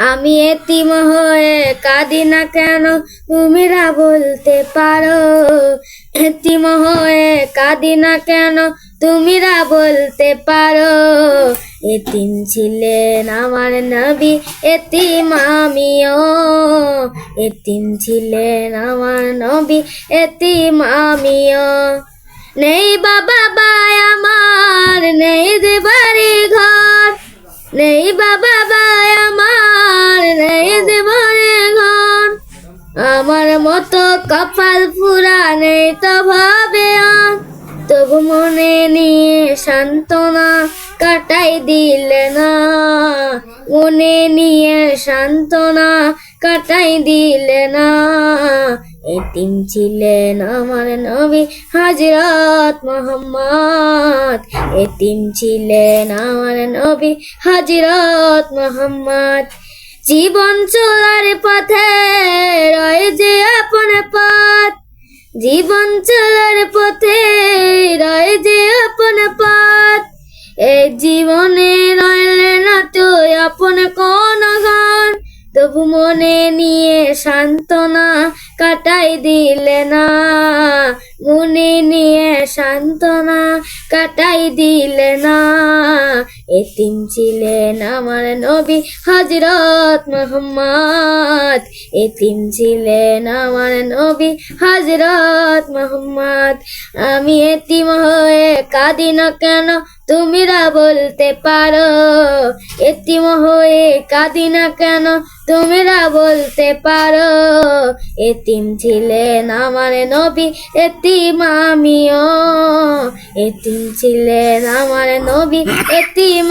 আমি এতিম হয়ে কাঁদি না কেন? তুমিরা বলতে পারো। এতিম হয়ে কাঁদি না কেন? তুমিরা বলতে পারো। এতিম ছিলেন আমার নবী, এতিম আমিও। এতিম ছিলেন আমার নবী, এতিম আমিও। নেই বাবা আমার, নেই আমার মতো কপাল পুরা নেই তো ভাবে তবু মনে নিয়ে সান্ত্বনা কাটাই দিলে না। মনে নিয়ে সান্ত্বনা কাটাই দিলে না। এতিম ছিলেন আমার নবী হাজরত মোহাম্মদ। এতিম ছিলেন আমার নবী হাজরত মোহাম্মদ। জীবন চলার পথে রয়ে যে আপন পথ। জীবন চলার পথে রয়ে যে আপন পথ। এই জীবনে রইলে না তো আপন কোন গান। তবু মনে নিয়ে সান্ত্বনা কাটাই দিলে না। মনে নিয়ে সান্ত্বনা কাটাই দিলে না। এতিম ছিলেন আমার নবী হজরত মোহাম্মদ। এতিম ছিলেন আমার নবী হজরত মোহাম্মদ। আমি এতিম হয়ে কাঁদি না কেন? তুমিরা বলতে পারো এতিম হয়ে কাঁদি না কেন? তুমিরা বলতে পারো, এতিম ছিলেন আমার নবী এতিম আমিও এতিম ছিলেন আমার নবী এতিম